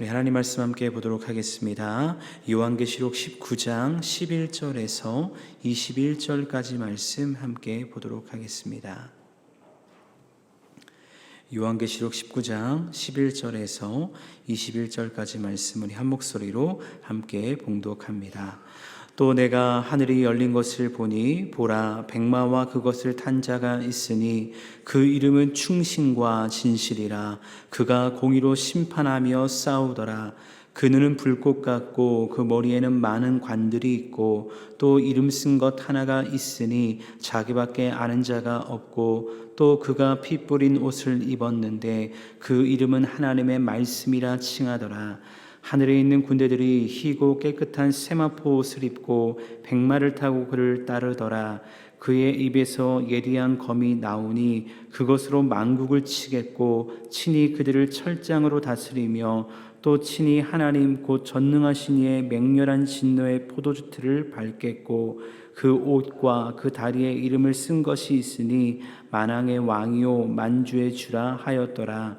우리 하나님 말씀 함께 보도록 하겠습니다. 요한계시록 19장 11절에서 21절까지 말씀 함께 보도록 하겠습니다. 요한계시록 19장 11절에서 21절까지 말씀 우리 한 목소리로 함께 봉독합니다. 또 내가 하늘이 열린 것을 보니 보라 백마와 그것을 탄 자가 있으니 그 이름은 충신과 진실이라. 그가 공의로 심판하며 싸우더라. 그 눈은 불꽃 같고 그 머리에는 많은 관들이 있고 또 이름 쓴 것 하나가 있으니 자기밖에 아는 자가 없고 또 그가 피 뿌린 옷을 입었는데 그 이름은 하나님의 말씀이라 칭하더라 하늘에 있는 군대들이 희고 깨끗한 세마포 옷을 입고 백마를 타고 그를 따르더라. 그의 입에서 예리한 검이 나오니 그것으로 만국을 치겠고 친히 그들을 철장으로 다스리며 또 친히 하나님 곧 전능하신 이의 맹렬한 진노의 포도주 틀을 밟겠고 그 옷과 그 다리에 이름을 쓴 것이 있으니 만왕의 왕이요 만주의 주라 하였더라.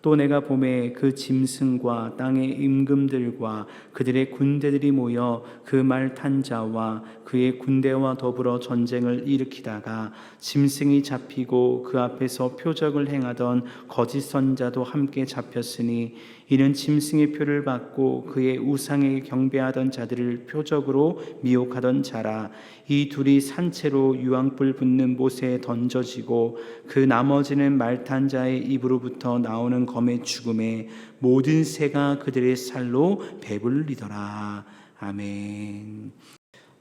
또 내가 봄에 그 짐승과 땅의 임금들과 그들의 군대들이 모여 그 말 탄 자와 그의 군대와 더불어 전쟁을 일으키다가 짐승이 잡히고 그 앞에서 표적을 행하던 거짓 선자도 함께 잡혔으니 이는 짐승의 표를 받고 그의 우상에 경배하던 자들을 표적으로 미혹하던 자라 이 둘이 산채로 유황불 붙는 못에 던져지고 그 나머지는 말탄 자의 입으로부터 나오는 검의 죽음에 모든 새가 그들의 살로 배불리더라 아멘.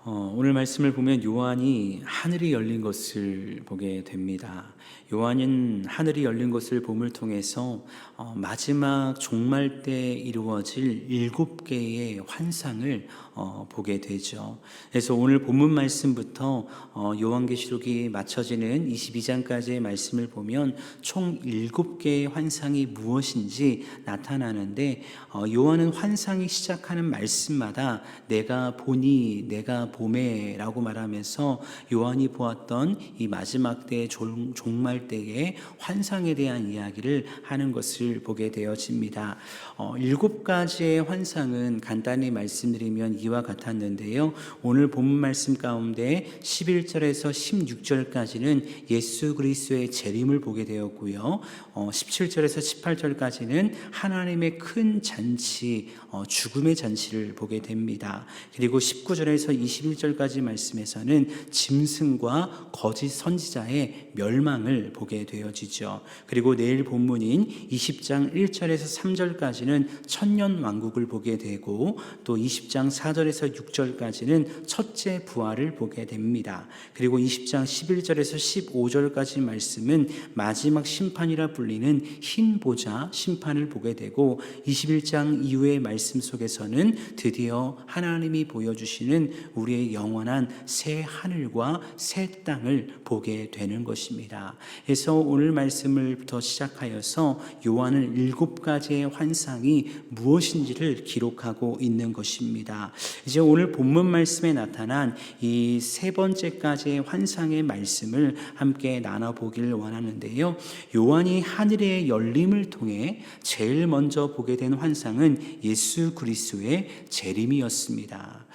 어, 오늘 말씀을 보면 요한이 하늘이 열린 것을 보게 됩니다. 요한은 하늘이 열린 것을 봄을 통해서 어, 마지막 종말 때 이루어질 일곱 개의 환상을 어, 보게 되죠. 그래서 오늘 본문 말씀부터 어, 요한계시록이 맞춰지는 22장까지의 말씀을 보면 총 일곱 개의 환상이 무엇인지 나타나는데 어, 요한은 환상이 시작하는 말씀마다 내가 보니 내가 봄에라고 말하면서 요한이 보았던 이 마지막 때의 종- 종말 때의 환상에 대한 이야기를 하는 것을 보게 되어집니다. 어, 일곱 가지의 환상은 간단히 말씀드리면 이와 같았는데요. 오늘 본문 말씀 가운데 11절에서 16절까지는 예수 그리스도의 재림을 보게 되었고요. 어, 17절에서 18절까지는 하나님의 큰 잔치, 어, 죽음의 잔치를 보게 됩니다. 그리고 19절에서 21절까지 말씀에서는 짐승과 거짓 선지자의 멸망을 보게 되어지죠. 그리고 내일 본문인 20장 1절에서 3절까지는 천년 왕국을 보게 되고 또 20장 4절 에서 6절까지는 첫째 부활을 보게 됩니다. 그리고 20장 11절에서 15절까지 말씀은 마지막 심판이라 불리는 흰 보좌 심판을 보게 되고 21장 이후의 말씀 속에서는 드디어 하나님이 보여주시는 우리의 영원한 새 하늘과 새 땅을 보게 되는 것입니다. 그래서 오늘 말씀을부터 시작하여서 요한은 일곱 가지의 환상이 무엇인지를 기록하고 있는 것입니다. 이제 오늘 본문 말씀에 나타난 이 세 번째까지의 환상의 말씀을 함께 나눠보기를 원하는데요. 요한이 하늘의 열림을 통해 제일 먼저 보게 된 환상은 예수 그리스도의 재림이었습니다.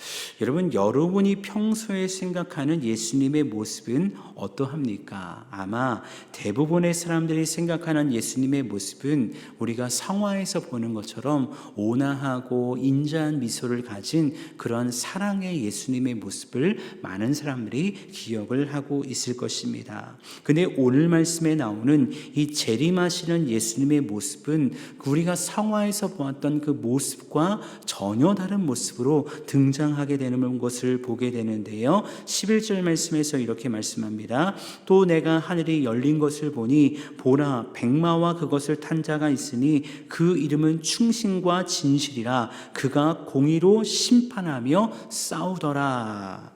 여러분, 여러분이 평소에 생각하는 예수님의 모습은 어떠합니까? 아마 대부분의 사람들이 생각하는 예수님의 모습은 우리가 성화에서 보는 것처럼 온화하고 인자한 미소를 가진 그런 사랑의 예수님의 모습을 많은 사람들이 기억을 하고 있을 것입니다. 근데 오늘 말씀에 나오는 이 재림하시는 예수님의 모습은 우리가 성화에서 보았던 그 모습과 전혀 다른 모습으로 등장하게 되는 것을 보게 되는데요. 11절 말씀에서 이렇게 말씀합니다. 또 내가 하늘이 열린 것을 보니 보라 백마와 그것을 탄 자가 있으니 그 이름은 충신과 진실이라 그가 공의로 심 판하며 싸우더라.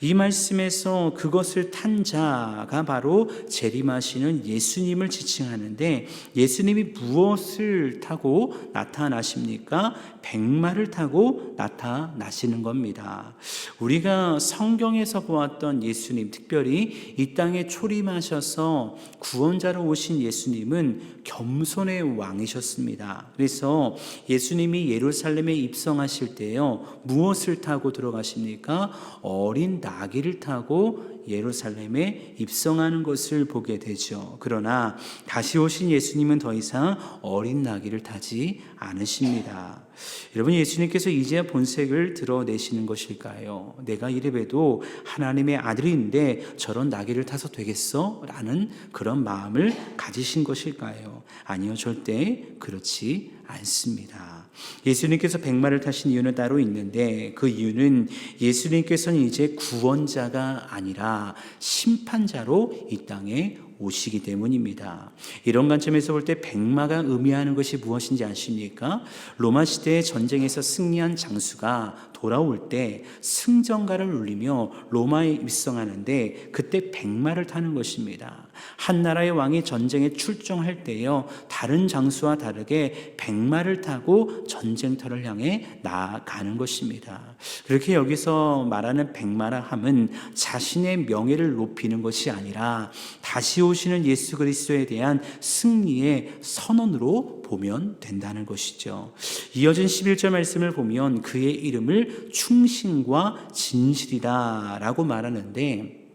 이 말씀에서 그것을 탄 자가 바로 재림하시는 예수님을 지칭하는데 예수님이 무엇을 타고 나타나십니까? 백마를 타고 나타나시는 겁니다. 우리가 성경에서 보았던 예수님, 특별히 이 땅에 초림하셔서 구원자로 오신 예수님은 겸손의 왕이셨습니다. 그래서 예수님이 예루살렘에 입성하실 때요, 무엇을 타고 들어가십니까? 어린 나귀를 타고 예루살렘에 입성하는 것을 보게 되죠. 그러나 다시 오신 예수님은 더 이상 어린 나귀를 타지 않으십니다. 여러분 예수님께서 이제야 본색을 드러내시는 것일까요? 내가 이래봬도 하나님의 아들인데 저런 나귀를 타서 되겠어? 라는 그런 마음을 가지신 것일까요? 아니요, 절대 그렇지 않습니다. 예수님께서 백마를 타신 이유는 따로 있는데 그 이유는 예수님께서는 이제 구원자가 아니라 심판자로 이 땅에 오시기 때문입니다. 이런 관점에서 볼 때 백마가 의미하는 것이 무엇인지 아십니까? 로마 시대의 전쟁에서 승리한 장수가 돌아올 때 승전가를 울리며 로마에 입성하는데 그때 백마를 타는 것입니다. 한 나라의 왕이 전쟁에 출정할 때요 다른 장수와 다르게 백마를 타고 전쟁터를 향해 나아가는 것입니다. 그렇게 여기서 말하는 백마라 함은 자신의 명예를 높이는 것이 아니라 다시 오시는 예수 그리스도에 대한 승리의 선언으로 보면 된다는 것이죠. 이어진 11절 말씀을 보면 그의 이름을 충신과 진실이다 라고 말하는데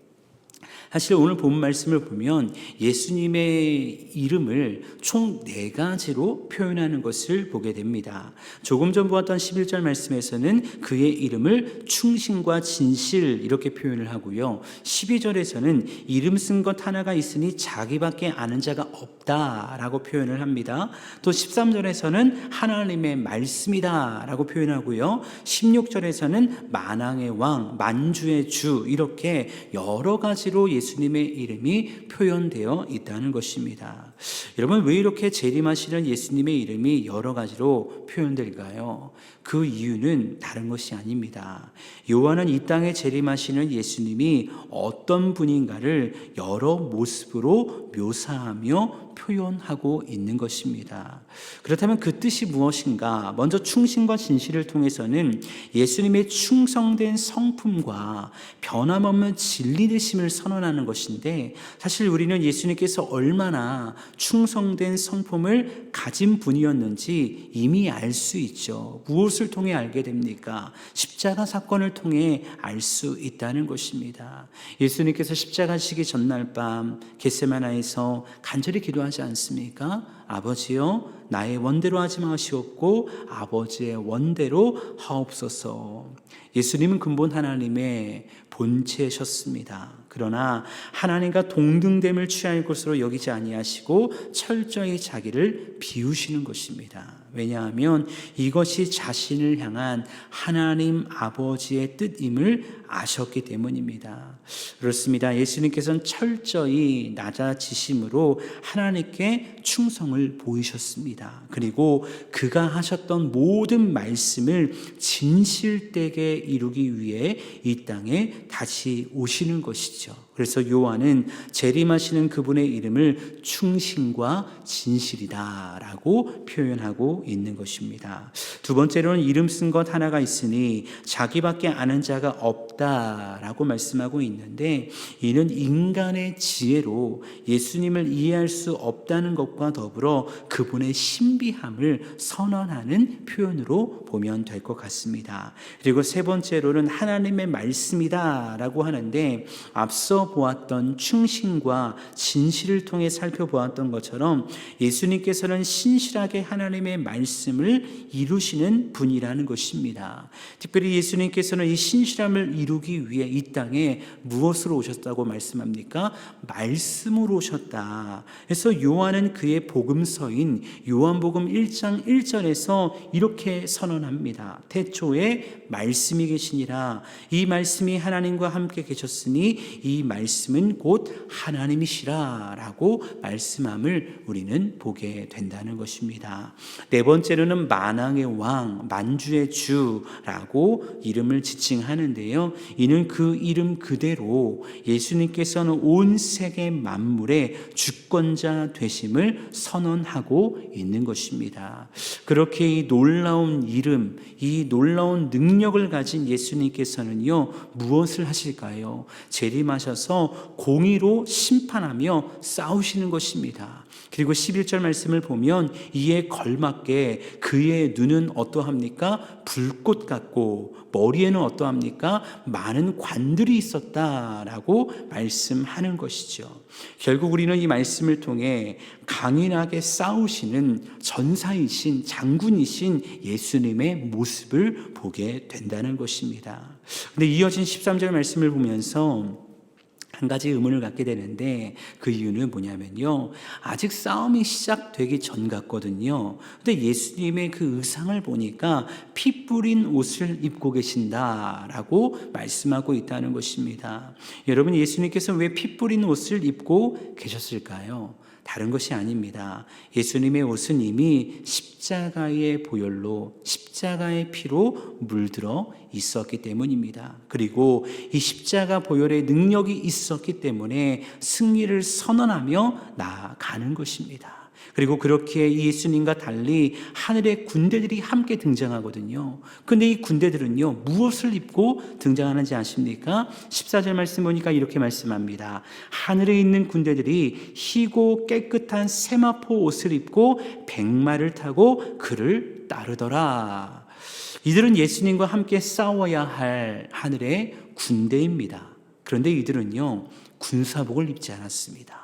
사실 오늘 본 말씀을 보면 예수님의 이름을 총 네 가지로 표현하는 것을 보게 됩니다. 조금 전 보았던 11절 말씀에서는 그의 이름을 충신과 진실 이렇게 표현을 하고요. 12절에서는 이름 쓴 것 하나가 있으니 자기밖에 아는 자가 없다라고 표현을 합니다. 또 13절에서는 하나님의 말씀이다라고 표현하고요. 16절에서는 만왕의 왕, 만주의 주 이렇게 여러 가지로 예 수님의 이름이 표현되어 있다는 것입니다. 여러분 왜 이렇게 재림하시는 예수님의 이름이 여러 가지로 표현될까요? 그 이유는 다른 것이 아닙니다. 요한은 이 땅에 재림하시는 예수님이 어떤 분인가를 여러 모습으로 묘사하며 표현하고 있는 것입니다. 그렇다면 그 뜻이 무엇인가? 먼저 충신과 진실을 통해서는 예수님의 충성된 성품과 변함없는 진리 되심을 선언하는 것인데 사실 우리는 예수님께서 얼마나 충성된 성품을 가진 분이었는지 이미 알 수 있죠. 무엇을 통해 알게 됩니까? 십자가 사건을 통해 알 수 있다는 것입니다. 예수님께서 십자가 지기 전날 밤 겟세마나에서 간절히 기도하지 않습니까? 아버지여 나의 원대로 하지 마시옵고 아버지의 원대로 하옵소서. 예수님은 근본 하나님의 본체셨습니다. 그러나 하나님과 동등됨을 취할 것으로 여기지 아니하시고 철저히 자기를 비우시는 것입니다. 왜냐하면 이것이 자신을 향한 하나님 아버지의 뜻임을 아셨기 때문입니다. 그렇습니다. 예수님께서는 철저히 낮아지심으로 하나님께 충성을 보이셨습니다. 그리고 그가 하셨던 모든 말씀을 진실되게 이루기 위해 이 땅에 다시 오시는 것이죠. 그래서 요한은 재림하시는 그분의 이름을 충신과 진실이다라고 표현하고 있는 것입니다. 두 번째로는 이름 쓴 것 하나가 있으니 자기밖에 아는 자가 없다라고 말씀하고 있는데 이는 인간의 지혜로 예수님을 이해할 수 없다는 것과 더불어 그분의 신비함을 선언하는 표현으로 보면 될 것 같습니다. 그리고 세 번째로는 하나님의 말씀이다라고 하는데 앞서 보았던 충신과 진실을 통해 살펴보았던 것처럼 예수님께서는 신실하게 하나님의 말씀을 이루시는 분이라는 것입니다. 특별히 예수님께서는 이 신실함을 이루기 위해 이 땅에 무엇으로 오셨다고 말씀합니까? 말씀으로 오셨다. 그래서 요한은 그의 복음 복음서인 요한복음 1장 1절에서 이렇게 선언합니다. 태초에 말씀이 계시니라. 이 말씀이 하나님과 함께 계셨으니 이 말씀은 곧 하나님이시라라고 말씀함을 우리는 보게 된다는 것입니다. 네 번째로는 만왕의 왕, 만주의 주라고 이름을 지칭하는데요. 이는 그 이름 그대로 예수님께서는 온 세계 만물의 주권자 되심을 선언하고 있는 것입니다. 그렇게 이 놀라운 이름, 이 놀라운 능력을 가진 예수님께서는요, 무엇을 하실까요? 재림하셔 서 공의로 심판하며 싸우시는 것입니다. 그리고 11절 말씀을 보면 이에 걸맞게 그의 눈은 어떠합니까? 불꽃 같고 머리에는 어떠합니까? 많은 관들이 있었다라고 말씀하는 것이죠. 결국 우리는 이 말씀을 통해 강인하게 싸우시는 전사이신 장군이신 예수님의 모습을 보게 된다는 것입니다. 근데 이어진 13절 말씀을 보면서 한 가지 의문을 갖게 되는데 그 이유는 뭐냐면요. 아직 싸움이 시작되기 전 같거든요. 근데 예수님의 그 의상을 보니까 피 뿌린 옷을 입고 계신다라고 말씀하고 있다는 것입니다. 여러분 예수님께서 왜 피 뿌린 옷을 입고 계셨을까요? 다른 것이 아닙니다. 예수님의 옷은 이미 십자가의 보혈로 십자가의 피로 물들어 있었기 때문입니다. 그리고 이 십자가 보혈의 능력이 있었기 때문에 승리를 선언하며 나아가는 것입니다. 그리고 그렇게 예수님과 달리 하늘의 군대들이 함께 등장하거든요. 근데 이 군대들은요, 무엇을 입고 등장하는지 아십니까? 14절 말씀 보니까 이렇게 말씀합니다. 하늘에 있는 군대들이 희고 깨끗한 세마포 옷을 입고 백마를 타고 그를 따르더라. 이들은 예수님과 함께 싸워야 할 하늘의 군대입니다. 그런데 이들은요, 군사복을 입지 않았습니다.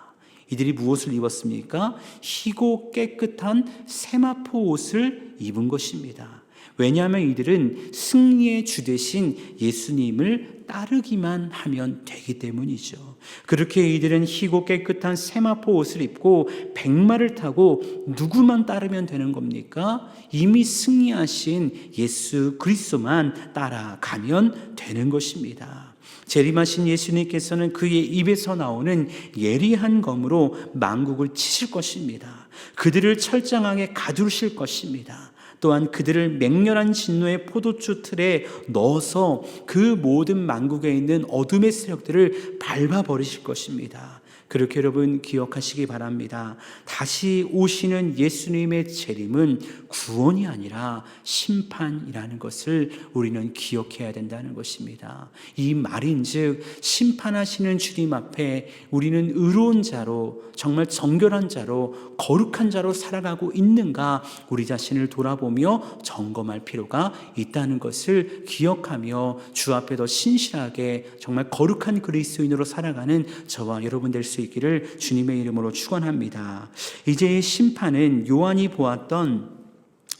이들이 무엇을 입었습니까? 희고 깨끗한 세마포 옷을 입은 것입니다. 왜냐하면 이들은 승리의 주 대신 예수님을 따르기만 하면 되기 때문이죠. 그렇게 이들은 희고 깨끗한 세마포 옷을 입고 백마를 타고 누구만 따르면 되는 겁니까? 이미 승리하신 예수 그리스도만 따라가면 되는 것입니다. 재림하신 예수님께서는 그의 입에서 나오는 예리한 검으로 만국을 치실 것입니다. 그들을 철장하게 가두실 것입니다. 또한 그들을 맹렬한 진노의 포도주 틀에 넣어서 그 모든 만국에 있는 어둠의 세력들을 밟아 버리실 것입니다. 그렇게 여러분 기억하시기 바랍니다. 다시 오시는 예수님의 재림은 구원이 아니라 심판이라는 것을 우리는 기억해야 된다는 것입니다. 이 말인즉 심판하시는 주님 앞에 우리는 의로운 자로 정말 정결한 자로 거룩한 자로 살아가고 있는가 우리 자신을 돌아보며 점검할 필요가 있다는 것을 기억하며 주 앞에 더 신실하게 정말 거룩한 그리스도인으로 살아가는 저와 여러분 될 수 있기를 주님의 이름으로 축원합니다. 이제 심판은 요한이 보았던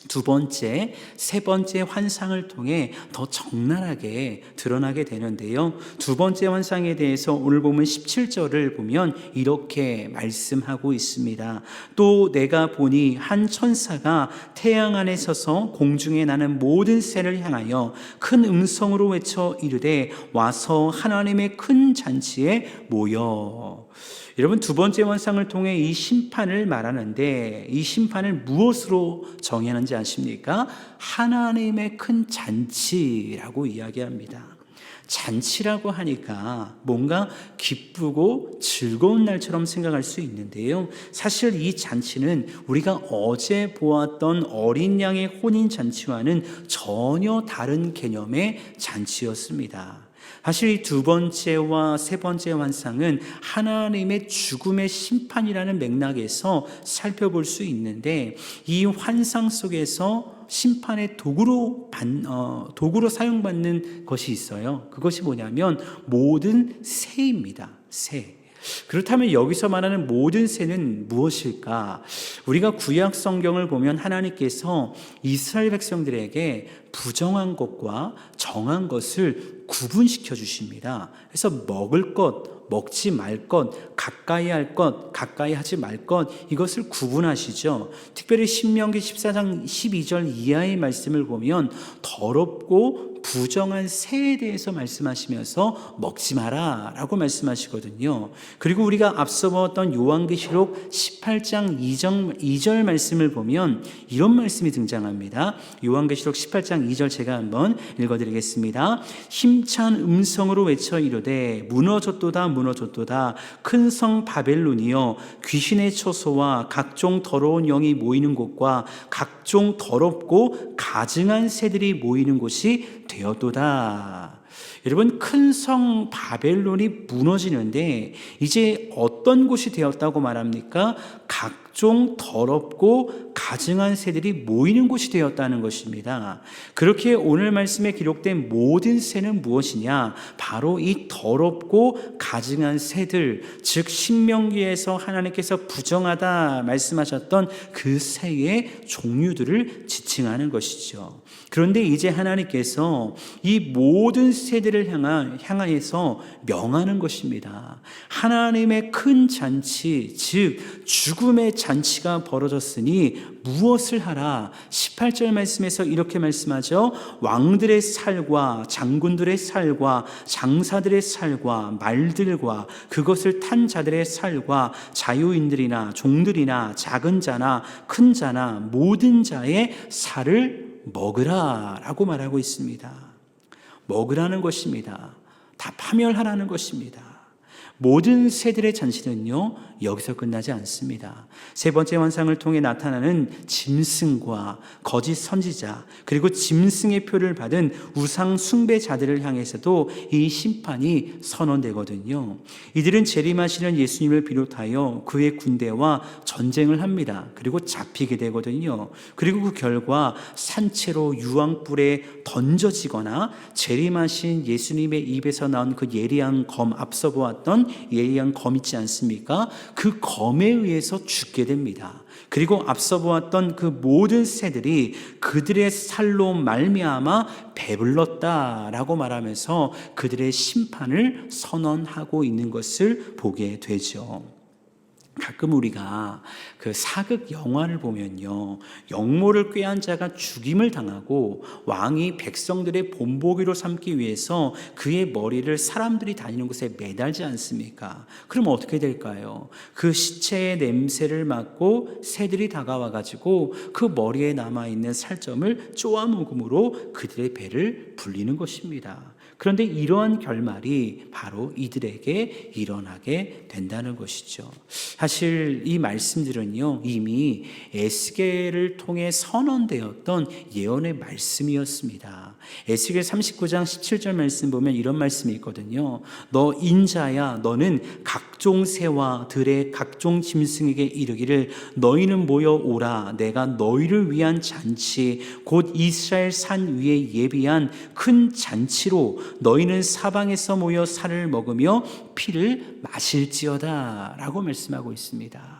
두 번째, 세 번째 환상을 통해 더 적나라하게 드러나게 되는데요. 두 번째 환상에 대해서 오늘 보면 17절을 보면 이렇게 말씀하고 있습니다. 또 내가 보니 한 천사가 태양 안에 서서 공중에 나는 모든 새를 향하여 큰 음성으로 외쳐 이르되 와서 하나님의 큰 잔치에 모여 여러분 두 번째 원상을 통해 이 심판을 말하는데 이 심판을 무엇으로 정의하는지 아십니까? 하나님의 큰 잔치라고 이야기합니다. 잔치라고 하니까 뭔가 기쁘고 즐거운 날처럼 생각할 수 있는데요. 사실 이 잔치는 우리가 어제 보았던 어린 양의 혼인 잔치와는 전혀 다른 개념의 잔치였습니다. 사실 이두 번째와 세 번째 환상은 하나님의 죽음의 심판이라는 맥락에서 살펴볼 수 있는데 이 환상 속에서 심판의 도구로 반, 어, 도구로 사용받는 것이 있어요. 그것이 뭐냐면 모든 새입니다. 새. 그렇다면 여기서 말하는 모든 새는 무엇일까? 우리가 구약 성경을 보면 하나님께서 이스라엘 백성들에게 부정한 것과 정한 것을 구분시켜 주십니다. 그래서 먹을 것, 먹지 말 것, 가까이 할 것, 가까이 하지 말 것, 이것을 구분하시죠. 특별히 신명기 14장 12절 이하의 말씀을 보면 더럽고 부정한 새에 대해서 말씀하시면서 먹지 마라 라고 말씀하시거든요. 그리고 우리가 앞서 보았던 요한계시록 18장 2절, 2절 말씀을 보면 이런 말씀이 등장합니다. 요한계시록 18장 2절 제가 한번 읽어드리겠습니다. 힘찬 음성으로 외쳐 이르되 무너졌도다 무너졌도다 큰 성 바벨론이여 귀신의 처소와 각종 더러운 영이 모이는 곳과 각종 더럽고 가증한 새들이 모이는 곳이 되었도다. 여러분 큰 성 바벨론이 무너지는데 이제 어떤 곳이 되었다고 말합니까? 각 종 더럽고 가증한 새들이 모이는 곳이 되었다는 것입니다. 그렇게 오늘 말씀에 기록된 모든 새는 무엇이냐? 바로 이 더럽고 가증한 새들, 즉 신명기에서 하나님께서 부정하다 말씀하셨던 그 새의 종류들을 지칭하는 것이죠. 그런데 이제 하나님께서 이 모든 세대를 향한 향하여서 명하는 것입니다. 하나님의 큰 잔치, 즉 죽음의 잔치 가 벌어졌으니 무엇을 하라? 18절 말씀에서 이렇게 말씀하죠. 왕들의 살과 장군들의 살과 장사들의 살과 말들과 그것을 탄 자들의 살과 자유인들이나 종들이나 작은 자나 큰 자나 모든 자의 살을 먹으라 라고 말하고 있습니다. 먹으라는 것입니다. 다 파멸하라는 것입니다. 모든 새들의 잔치는요, 여기서 끝나지 않습니다. 세 번째 환상을 통해 나타나는 짐승과 거짓 선지자, 그리고 짐승의 표를 받은 우상 숭배자들을 향해서도 이 심판이 선언되거든요. 이들은 재림하시는 예수님을 비롯하여 그의 군대와 전쟁을 합니다. 그리고 잡히게 되거든요. 그리고 그 결과 산채로 유황불에 던져지거나 재림하신 예수님의 입에서 나온 그 예리한 검 앞서 보았던 예리한 검 있지 않습니까? 그 검에 의해서 죽게 됩니다. 그리고 앞서 보았던 그 모든 새들이 그들의 살로 말미암아 배불렀다라고 말하면서 그들의 심판을 선언하고 있는 것을 보게 되죠. 가끔 우리가 그 사극 영화를 보면요. 영모를 꾀한 자가 죽임을 당하고 왕이 백성들의 본보기로 삼기 위해서 그의 머리를 사람들이 다니는 곳에 매달지 않습니까? 그럼 어떻게 될까요? 그 시체의 냄새를 맡고 새들이 다가와 가지고 그 머리에 남아 있는 살점을 쪼아 먹음으로 그들의 배를 불리는 것입니다. 그런데 이러한 결말이 바로 이들에게 일어나게 된다는 것이죠. 사실 이 말씀들은요, 이미 에스겔을 통해 선언되었던 예언의 말씀이었습니다. 에스겔 39장 17절 말씀 보면 이런 말씀이 있거든요. 너 인자야, 너는 각종 새와 들의 각종 짐승에게 이르기를 너희는 모여 오라. 내가 너희를 위한 잔치, 곧 이스라엘 산 위에 예비한 큰 잔치로 너희는 사방에서 모여 살을 먹으며 피를 마실지어다. 라고 말씀하고 있습니다.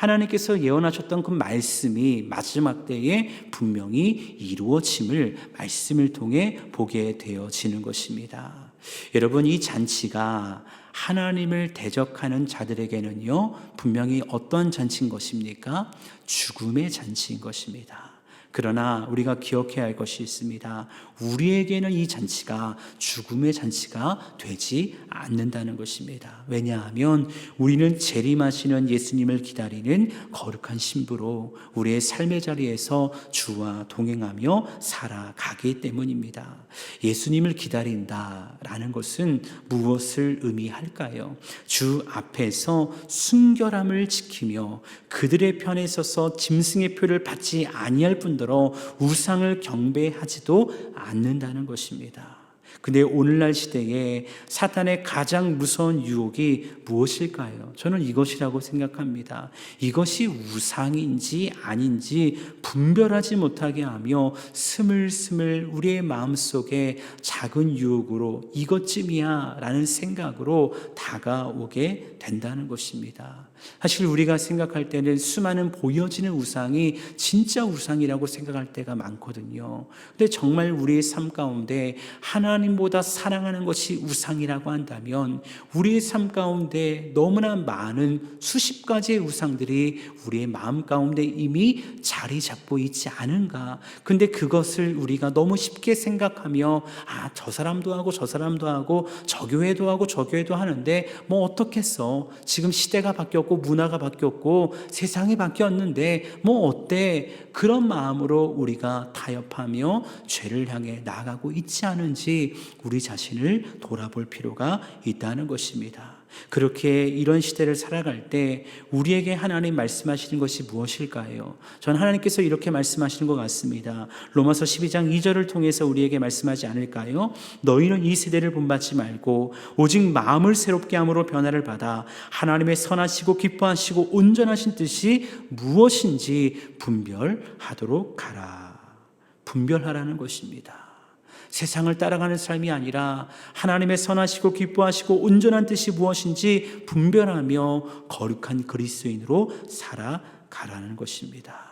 하나님께서 예언하셨던 그 말씀이 마지막 때에 분명히 이루어짐을 말씀을 통해 보게 되어지는 것입니다. 여러분, 이 잔치가 하나님을 대적하는 자들에게는요, 분명히 어떤 잔치인 것입니까? 죽음의 잔치인 것입니다. 그러나 우리가 기억해야 할 것이 있습니다. 우리에게는 이 잔치가 죽음의 잔치가 되지 않는다는 것입니다. 왜냐하면 우리는 재림하시는 예수님을 기다리는 거룩한 신부로 우리의 삶의 자리에서 주와 동행하며 살아가기 때문입니다. 예수님을 기다린다라는 것은 무엇을 의미할까요? 주 앞에서 순결함을 지키며 그들의 편에 서서 짐승의 표를 받지 아니할 뿐 더러 우상을 경배하지도 않는다는 것입니다. 근데 오늘날 시대에 사탄의 가장 무서운 유혹이 무엇일까요? 저는 이것이라고 생각합니다. 이것이 우상인지 아닌지 분별하지 못하게 하며 스물스물 우리의 마음속에 작은 유혹으로 이것쯤이야 라는 생각으로 다가오게 된다는 것입니다. 사실 우리가 생각할 때는 수많은 보여지는 우상이 진짜 우상이라고 생각할 때가 많거든요. 근데 정말 우리의 삶 가운데 하나님 하나님보다 사랑하는 것이 우상이라고 한다면 우리의 삶 가운데 너무나 많은 수십 가지의 우상들이 우리의 마음 가운데 이미 자리 잡고 있지 않은가. 근데 그것을 우리가 너무 쉽게 생각하며 아, 저 사람도 하고 저 사람도 하고 저 교회도 하고 저 교회도 하는데 뭐 어떻겠어. 지금 시대가 바뀌었고 문화가 바뀌었고 세상이 바뀌었는데 뭐 어때. 그런 마음으로 우리가 타협하며 죄를 향해 나아가고 있지 않은지 우리 자신을 돌아볼 필요가 있다는 것입니다. 그렇게 이런 시대를 살아갈 때 우리에게 하나님 말씀하시는 것이 무엇일까요? 전 하나님께서 이렇게 말씀하시는 것 같습니다. 로마서 12장 2절을 통해서 우리에게 말씀하지 않을까요? 너희는 이 세대를 본받지 말고 오직 마음을 새롭게 함으로 변화를 받아 하나님의 선하시고 기뻐하시고 온전하신 뜻이 무엇인지 분별하도록 가라. 분별하라는 것입니다. 세상을 따라가는 삶이 아니라 하나님의 선하시고 기뻐하시고 온전한 뜻이 무엇인지 분별하며 거룩한 그리스도인으로 살아가라는 것입니다.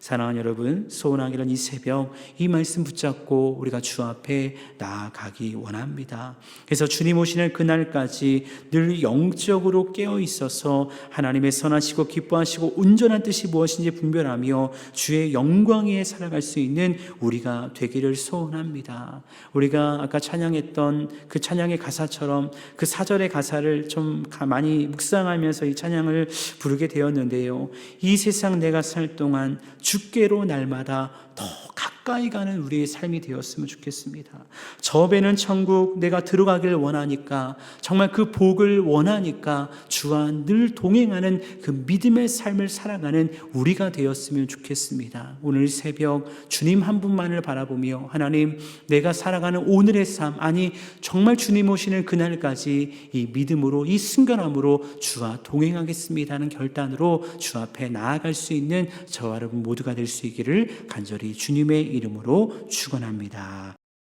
사랑하는 여러분, 소원하기는 이 새벽 이 말씀 붙잡고 우리가 주 앞에 나아가기 원합니다. 그래서 주님 오시는 그날까지 늘 영적으로 깨어 있어서 하나님의 선하시고 기뻐하시고 온전한 뜻이 무엇인지 분별하며 주의 영광 위에 살아갈 수 있는 우리가 되기를 소원합니다. 우리가 아까 찬양했던 그 찬양의 가사처럼 그 사절의 가사를 좀 많이 묵상하면서 이 찬양을 부르게 되었는데요. 이 세상 내가 살 동안 주께로 날마다 더 가까이 가는 우리의 삶이 되었으면 좋겠습니다. 저 배는 천국 내가 들어가길 원하니까 정말 그 복을 원하니까 주와 늘 동행하는 그 믿음의 삶을 살아가는 우리가 되었으면 좋겠습니다. 오늘 새벽 주님 한 분만을 바라보며 하나님 내가 살아가는 오늘의 삶 아니 정말 주님 오시는 그날까지 이 믿음으로 이 순간함으로 주와 동행하겠습니다 하는 결단으로 주 앞에 나아갈 수 있는 저와 여러분 모두가 될 수 있기를 간절히 주님의 이름으로 축원합니다.